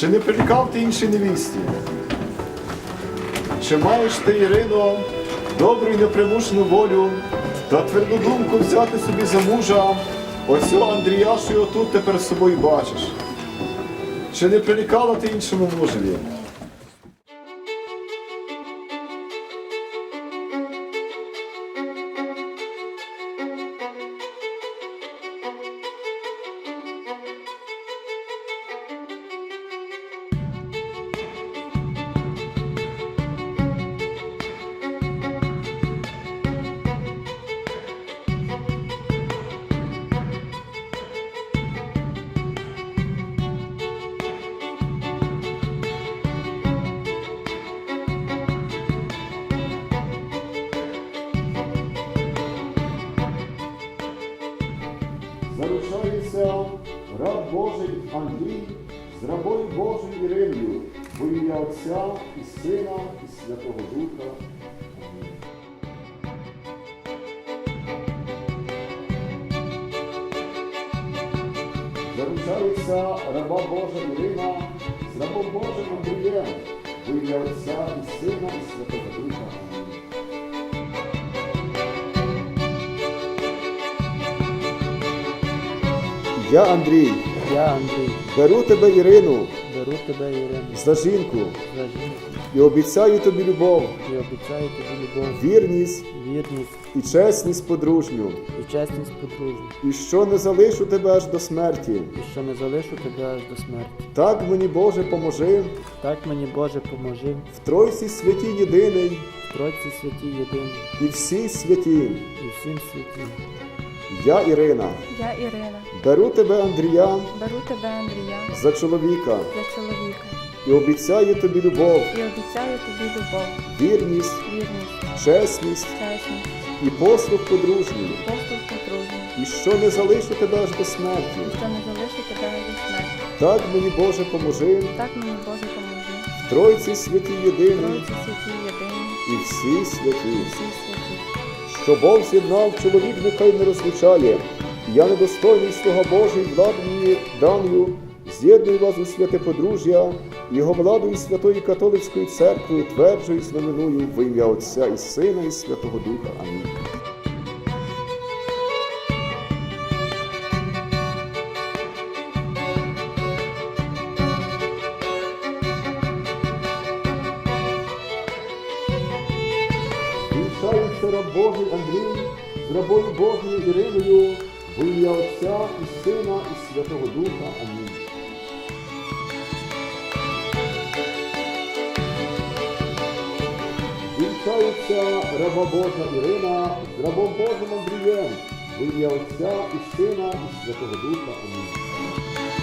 Чи не прилікав ти іншій невісті? Чи маєш ти, Ірино, добру і непримушену волю та тверду думку взяти собі за мужа оцього Андрія, що його тут тепер з собою бачиш? Чи не прилікала ти іншому мужеві? Божий Андрій з рабою Божою Іриною, во ім'я Отця і Сина, і Святого Духа. Заручається раба Божа Ірина з рабом Божим Андрієм, во ім'я Отця і Сина, і Святого Духа. Я, Андрій, Я, Андрій, беру тебе, Ірину, беру тебе, Ірину, за жінку. За жінку. І обіцяю тобі любов, і обіцяю тобі любов, вірність. Вірність. І чесність подружню, і чесність подружню, і що не залишу тебе аж до смерті. і що не залишу тебе аж до смерті. Так мені Боже поможи. Так мені, Боже, поможи. В Тройці святі єдиний. В Тройці святі єдині і всі святі. і всім святі. Я, Ірина, Я Ірина, беру тебе, Андрія, беру тебе, Андрія, за чоловіка. За чоловіка. І обіцяю тобі любов, і обіцяю тобі любов, вірність, вірність, чесність. Чесність, і послуг подружній, послуг подружній, і що не залишу тебе аж до смерті. і що не залишу тебе до смерті. Так мені Боже поможи. Так мені Боже поможи. в Тройці святі єдині. Тройці святі єдині. І всі святі. і всі святі. Що Бог з'єднав, чоловік нехай не розлучає. Я недостойний слуга Божий, владу мені даною, з'єдную вас у святе подружжя, його владою Святої Католицької церкви тверджую і знаменую в ім'я Отця і Сина, і Святого Духа. Амінь. Божий Андрій з рабою Божою Іриною в ім'я Отця і Сина, і Святого Духа. Амінь. Вінчається раба Божа Ірина з рабом Божим Андрієм в ім'я Отця і Сина, і Святого Духа. Амінь.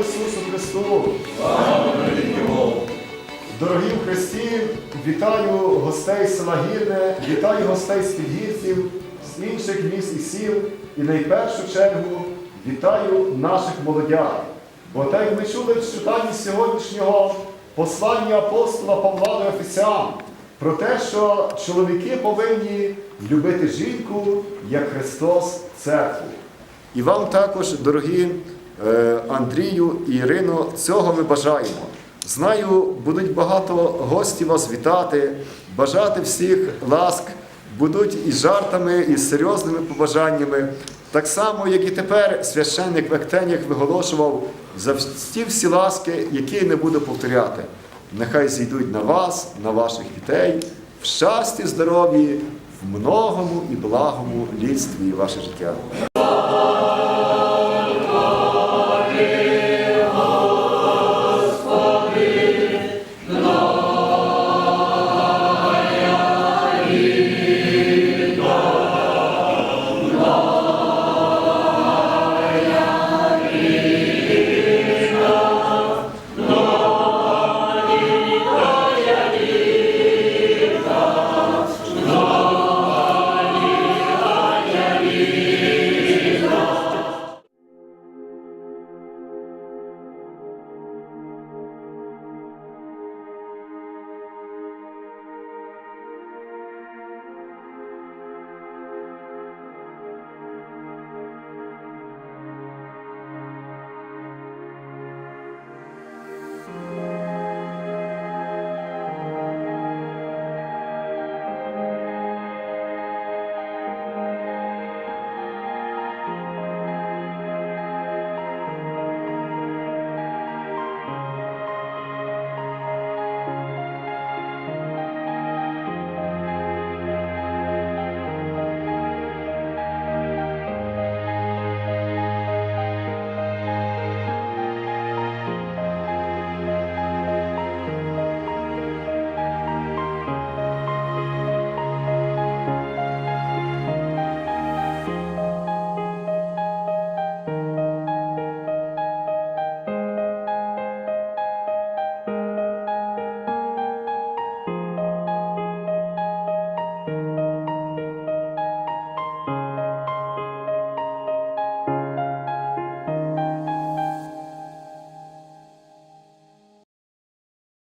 Ісусу Христу! Дорогі в Христі, вітаю гостей села Гірне, вітаю гостей з підгірців, з інших міст і сіл, і найпершу чергу вітаю наших молодят. Бо так як ми чули в читанні сьогоднішнього послання апостола Павла до Ефесян про те, що чоловіки повинні любити жінку, як Христос церкву. І вам також, дорогі Андрію і Ірино, цього ми бажаємо. Знаю, будуть багато гостів вас вітати, бажати всіх ласк, будуть і жартами, і серйозними побажаннями. Так само, як і тепер священник Вектенєк виголошував за ті всі ласки, які не буду повторяти. Нехай зійдуть на вас, на ваших дітей, в щасті, здоров'ї, в многому і благому лідстві ваше життя.